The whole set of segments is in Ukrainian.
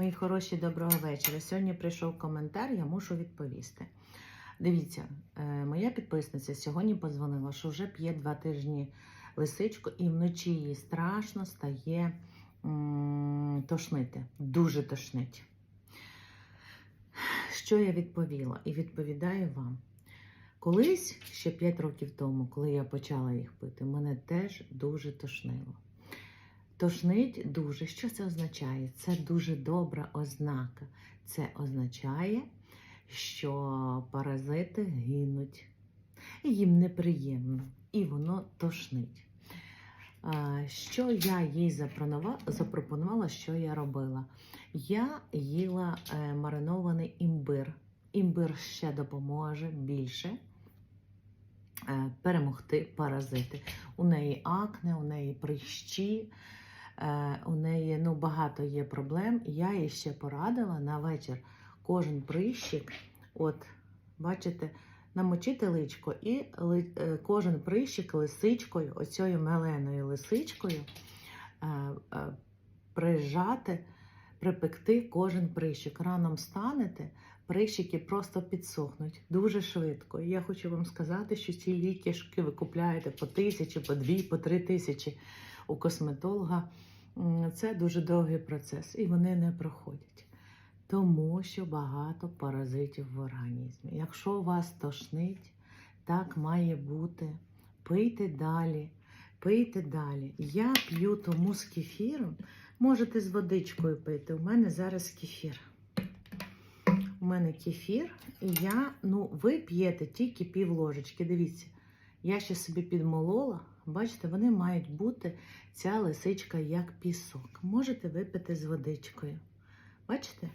Мої хороші, доброго вечора. Сьогодні прийшов коментар, я мушу відповісти. Дивіться, е, моя підписниця сьогодні подзвонила, що вже п'є два тижні лисичку, і вночі їй страшно стає тошнити. Дуже тошнить. Що я відповіла? І відповідаю вам. Колись, ще 5 років тому, коли я почала їх пити, мене теж дуже тошнило. Тошнить дуже. Що це означає? Це дуже добра ознака. Це означає, що паразити гинуть. Їм неприємно, і воно тошнить. Що я їй запропонувала, що я робила? Я їла е, маринований імбир. Імбир ще допоможе більше е, перемогти паразити. У неї акне, у неї прищі, у неї ну, багато є проблем. Я їй ще порадила на вечір кожен прищик, от, бачите, намочити личко і е, кожен прищик лисичкою, оцією меленою лисичкою, е, е, прижати, припекти кожен прищик. Раном станете, прищики просто підсохнуть дуже швидко. І я хочу вам сказати, що ці ліки, ви купляєте по тисячі, по дві, по три тисячі у косметолога, це дуже довгий процес, і вони не проходять. Тому що багато паразитів в організмі. Якщо вас тошнить, так має бути. Пийте далі, пийте далі. Я п'ю тому з кефіром. Можете з водичкою пити. У мене зараз кефір. У мене кефір, і я, ну, ви п'єте тільки пів ложечки. Дивіться, я ще собі підмолола. Бачите, вони мають бути ця лисичка як пісок. Можете випити з водичкою. Бачите?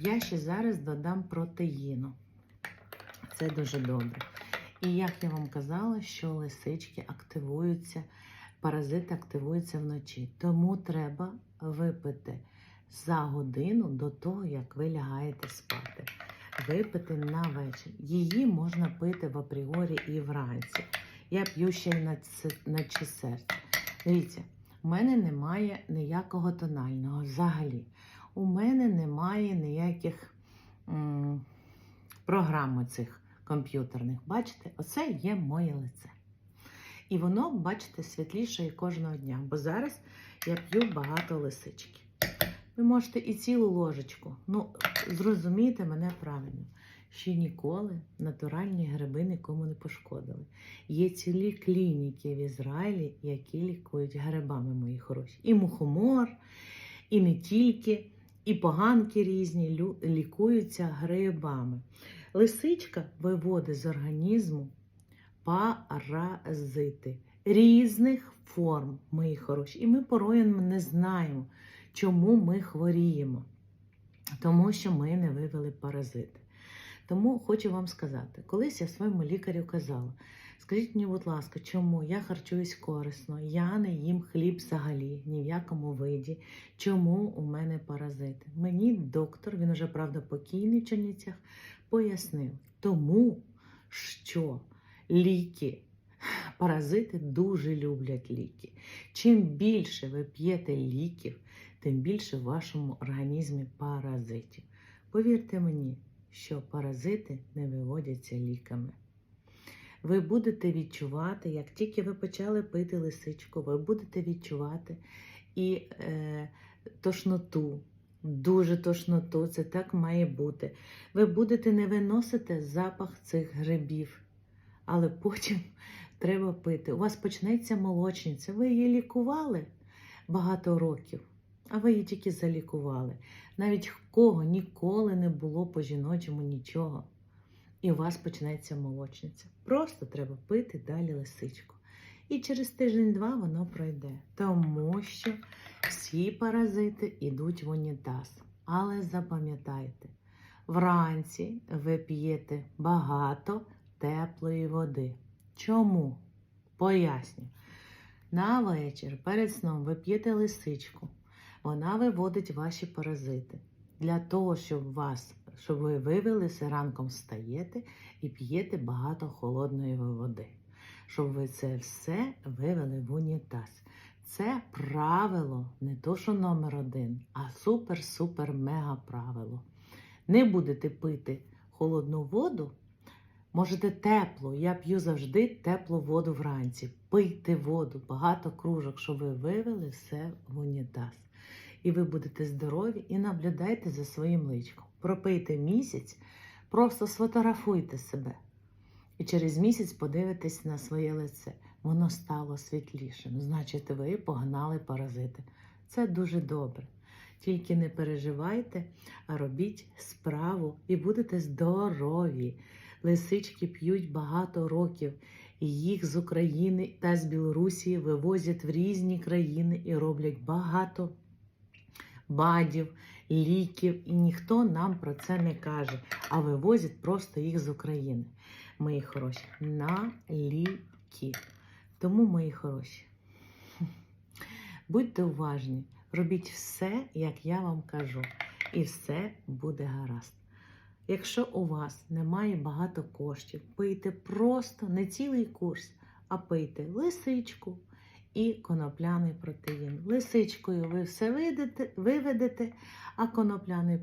Я ще зараз додам протеїну. Це дуже добре. І як я вам казала, що лисички активуються, паразити активуються вночі. Тому треба випити за годину до того, як ви лягаєте спати. Випити на вечір. Її можна пити в апріорі і вранці. Я п'ю ще й на, на чи серце. Дивіться, у мене немає ніякого тонального взагалі. У мене немає ніяких м, програм цих комп'ютерних. Бачите, оце є моє лице. І воно, бачите, світлішає кожного дня, бо зараз я п'ю багато лисички. Ви можете і цілу ложечку. Ну, зрозумійте мене правильно. Ще ніколи натуральні гриби нікому не пошкодили. Є цілі клініки в Ізраїлі, які лікують грибами, мої хороші. І мухомор, і не тільки, і поганки різні лікуються грибами. Лисичка виводить з організму паразити різних форм, мої хороші. І ми порою не знаємо, чому ми хворіємо, тому що ми не вивели паразити. Тому хочу вам сказати, колись я своєму лікарю казала: скажіть мені, будь ласка, чому я харчуюсь корисно, я не їм хліб взагалі, ні в якому виді, чому у мене паразити? Мені доктор, він уже правда покійний в Чернівцях, пояснив, тому що ліки, паразити дуже люблять ліки. Чим більше ви п'єте ліків, тим більше в вашому організмі паразитів. Повірте мені, що паразити не виводяться ліками. Ви будете відчувати, як тільки ви почали пити лисичку, ви будете відчувати і е, тошноту, дуже тошноту, це так має бути. Ви будете не виносити запах цих грибів, але потім треба пити. У вас почнеться молочниця. Ви її лікували багато років, а ви її тільки залікували. Навіть в кого ніколи не було по жіночому нічого. І у вас почнеться молочниця. Просто треба пити далі лисичку. І через тиждень-два воно пройде. Тому що всі паразити йдуть в унітаз. Але запам'ятайте, вранці ви п'єте багато теплої води. Чому? Поясню. На вечір перед сном ви п'єте лисичку. Вона виводить ваші паразити. Для того, щоб вас, щоб ви вивелися, ранком встаєте і п'єте багато холодної води. Щоб ви це все вивели в унітаз. Це правило, не то, що номер один, а супер-супер-мега правило. Не будете пити холодну воду, можете теплу. Я п'ю завжди теплу воду вранці. Пийте воду, багато кружок, щоб ви вивели все в унітаз. І ви будете здорові і наблюдайте за своїм личком. Пропийте місяць, просто сфотографуйте себе. І через місяць подивитесь на своє лице. Воно стало світлішим. Значить, ви погнали паразити. Це дуже добре. Тільки не переживайте, а робіть справу і будете здорові. Лисички п'ють багато років, і їх з України та з Білорусі вивозять в різні країни і роблять багато бадів, ліків, і ніхто нам про це не каже, а вивозять просто їх з України. Мої хороші, на ліки. Тому, мої хороші, будьте уважні, робіть все, як я вам кажу, і все буде гаразд. Якщо у вас немає багато коштів, пийте просто не цілий курс, а пийте лисичку і конопляний протеїн. Лисичкою ви все видите, виведете, а конопляний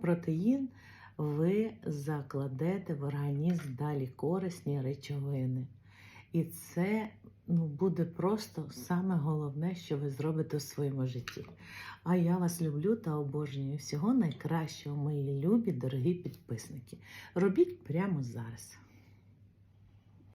протеїн ви закладете в організм далі корисні речовини. І це ну, буде просто саме головне, що ви зробите в своєму житті. А я вас люблю та обожнюю. Всього найкращого, мої любі, дорогі підписники. Робіть прямо зараз.